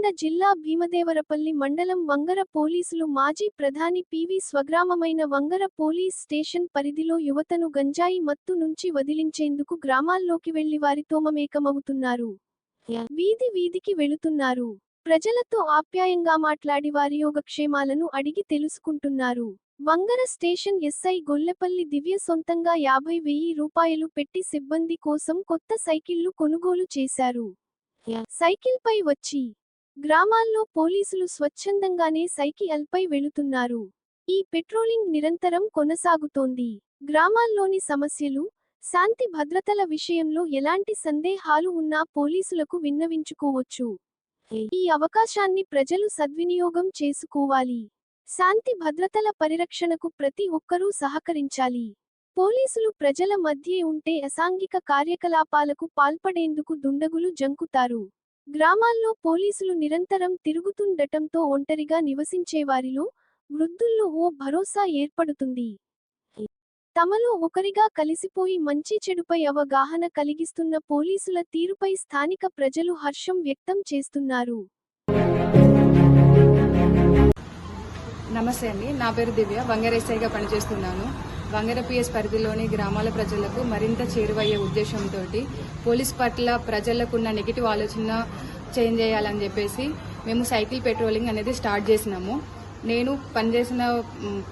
నల్గొండ జిల్లా భీమదేవరపల్లి మండలం వంగర పోలీసులు మాజీ ప్రధాని పివి స్వగ్రామమైన వంగర పోలీస్ స్టేషన్ పరిధిలో యువతను గంజాయి మత్తు నుంచి వదిలించేందుకు గ్రామాల్లోకి వెళ్ళి వారితో మమేకమవుతున్నారు వీధి వీధికి వెళుతున్నారు. ప్రజలతో ఆప్యాయంగా మాట్లాడి వారి యోగక్షేమాలను అడిగి తెలుసుకుంటున్నారు. వంగర స్టేషన్ ఎస్ఐ గొల్లెపల్లి దివ్య సొంతంగా యాభై వెయ్యి రూపాయలు పెట్టి సిబ్బంది కోసం కొత్త సైకిళ్ళు కొనుగోలు చేశారు. సైకిల్పై వచ్చి గ్రామాల్లో పోలీసులు స్వచ్ఛందంగానే సైకిల్పై వెళుతున్నారు. ఈ పెట్రోలింగ్ నిరంతరం కొనసాగుతోంది. గ్రామాల్లోని సమస్యలు శాంతి భద్రతల విషయంలో ఎలాంటి సందేహాలు ఉన్నా పోలీసులకు విన్నవించుకోవచ్చు. ఈ అవకాశాన్ని ప్రజలు సద్వినియోగం చేసుకోవాలి. శాంతి భద్రతల పరిరక్షణకు ప్రతి ఒక్కరూ సహకరించాలి. పోలీసులు ప్రజల మధ్య ఉంటే అసాంఘిక కార్యకలాపాలకు పాల్పడేందుకు దుండగులు జంకుతారు. గ్రామాల్లో పోలీసులు నిరంతరం తిరుగుతుండటంతో ఒంటరిగా నివసించేవారిలో వృద్ధుల్లో ఓ భరోసా ఏర్పడుతుంది. తమలో ఒకరిగా కలిసిపోయి మంచి చెడుపై అవగాహన కలిగిస్తున్న పోలీసుల తీరుపై స్థానిక ప్రజలు హర్షం వ్యక్తం చేస్తున్నారు. నమస్తే అండి. నా పేరు దివ్య. వంగరేసాయిగా పనిచేస్తున్నాను. వంగరపిఎస్ పరిధిలోని గ్రామాల ప్రజలకు మరింత చేరువయ్యే ఉద్దేశంతో పోలీస్ పట్ల ప్రజలకున్న నెగిటివ్ ఆలోచన చేంజ్ చేయాలని చెప్పేసి మేము సైకిల్ పెట్రోలింగ్ అనేది స్టార్ట్ చేసినాము. నేను పనిచేసిన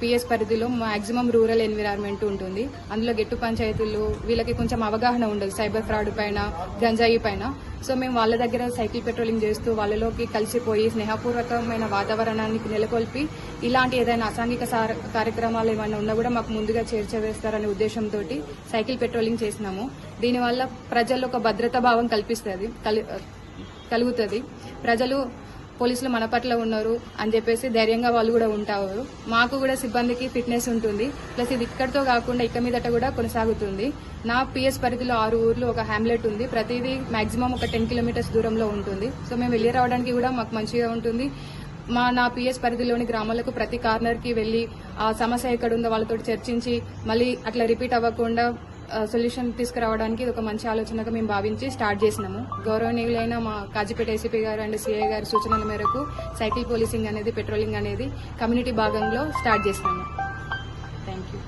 పిఎస్ పరిధిలో మాక్సిమం రూరల్ ఎన్విరాన్మెంట్ ఉంటుంది. అందులో గెట్టు పంచాయతీలు వీళ్ళకి కొంచెం అవగాహన ఉండదు సైబర్ ఫ్రాడ్ పైన గంజాయి పైన. సో మేము వాళ్ళ దగ్గర సైకిల్ పెట్రోలింగ్ చేస్తూ వాళ్ళలోకి కలిసిపోయి స్నేహపూర్వకమైన వాతావరణానికి నెలకొల్పి ఇలాంటి ఏదైనా అసాంఘిక సార- కార్యక్రమాలు ఏమైనా ఉన్నా కూడా మాకు ముందుగా చేర్చవేస్తారనే ఉద్దేశంతో సైకిల్ పెట్రోలింగ్ చేసినాము. దీనివల్ల ప్రజల్లో ఒక భద్రతా భావం కల్పిస్తుంది కలి- కలుగుతుంది. ప్రజలు పోలీసులు మన పట్ల ఉన్నారు అని చెప్పేసి ధైర్యంగా వాళ్ళు కూడా ఉంటారు. మాకు కూడా సిబ్బందికి ఫిట్నెస్ ఉంటుంది. ప్లస్ ఇది ఇక్కడితో కాకుండా ఇక్క మీదట కూడా కొనసాగుతుంది. నా పిఎస్ పరిధిలో ఆరు ఊర్లు ఒక హ్యామ్లెట్ ఉంది. ప్రతిదీ మాక్సిమం ఒక టెన్ కిలోమీటర్స్ దూరంలో ఉంటుంది. సో మేము వెళ్ళి రావడానికి కూడా మాకు మంచిగా ఉంటుంది. మా నా పిఎస్ పరిధిలోని గ్రామాలకు ప్రతి కార్నర్కి వెళ్ళి ఆ సమస్య ఎక్కడ ఉందో వాళ్ళతో చర్చించి మళ్ళీ అట్లా రిపీట్ అవ్వకుండా సొల్యూషన్ తీసుకురావడానికి ఇది ఒక మంచి ఆలోచనగా మేము భావించి స్టార్ట్ చేసినాము. గౌరవనీయులైన మా కాజీపేట ఏసీపీ గారు అండ్ సిఐ గారి సూచనల మేరకు సైకిల్ పోలీసింగ్ అనేది పెట్రోలింగ్ అనేది కమ్యూనిటీ భాగంలో స్టార్ట్ చేసినాము. Thank you